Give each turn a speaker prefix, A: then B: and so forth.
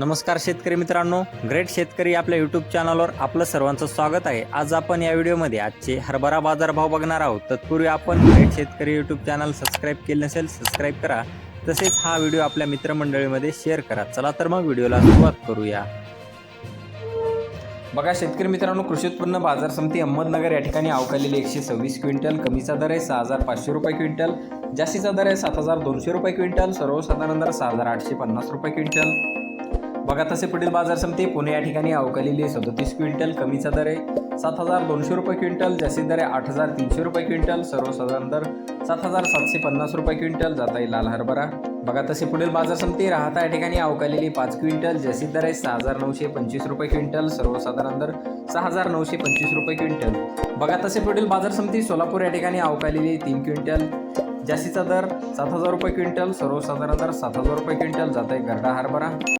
A: नमस्कार शेतकरी मित्रांनो ग्रेट शेतकरी आपल्या यूट्यूब चॅनलवर आपलं सर्वांचं स्वागत आहे. आज आपण या व्हिडिओमध्ये आजचे हरभरा बाजारभाव बघणार आहोत. तत्पूर्वी आपण ग्रेट शेतकरी यूट्यूब चॅनल सबस्क्राईब केले नसेल सबस्क्राईब करा. तसेच हा व्हिडिओ आपल्या मित्रमंडळीमध्ये शेअर करा. चला तर मग व्हिडिओला सुरुवात करूया. बघा शेतकरी मित्रांनो कृषी उत्पन्न बाजार समिती अहमदनगर या ठिकाणी अवकालेली एकशे सव्वीस क्विंटल कमीचा दर आहे सहा हजार पाचशे रुपये क्विंटल जास्तीचा दर आहे सात हजार दोनशे रुपये क्विंटल सर्वसाधारण दर सहा हजार आठशे पन्नास रुपये क्विंटल. बघा तसे पुढील बाजार समिती पुणे या ठिकाणी अवकालेली सदोतीस क्विंटल कमीचा दर आहे. सात हजार दोनशे रुपये क्विंटल जास्तीत दर आहे आठ हजार तीनशे रुपये क्विंटल सर्वसाधारण दर सात हजार सातशे पन्नास रुपये क्विंटल जाता येईल लाल हरभरा. बघा तसे पुढील बाजार समिती राहता या ठिकाणी अवकालेली पाच क्विंटल जास्तीत दर आहे सहा हजार नऊशे पंचवीस रुपये क्विंटल सर्वसाधारण दर सहा हजार नऊशे पंचवीस रुपये क्विंटल. बघा तसे पुढील बाजार समिती सोलापूर या ठिकाणी अवकालेली तीन क्विंटल जास्तीचा दर सात हजार रुपये क्विंटल सर्वसाधारण दर सात हजार रुपये क्विंटल जात आहे गरडा हरभरा.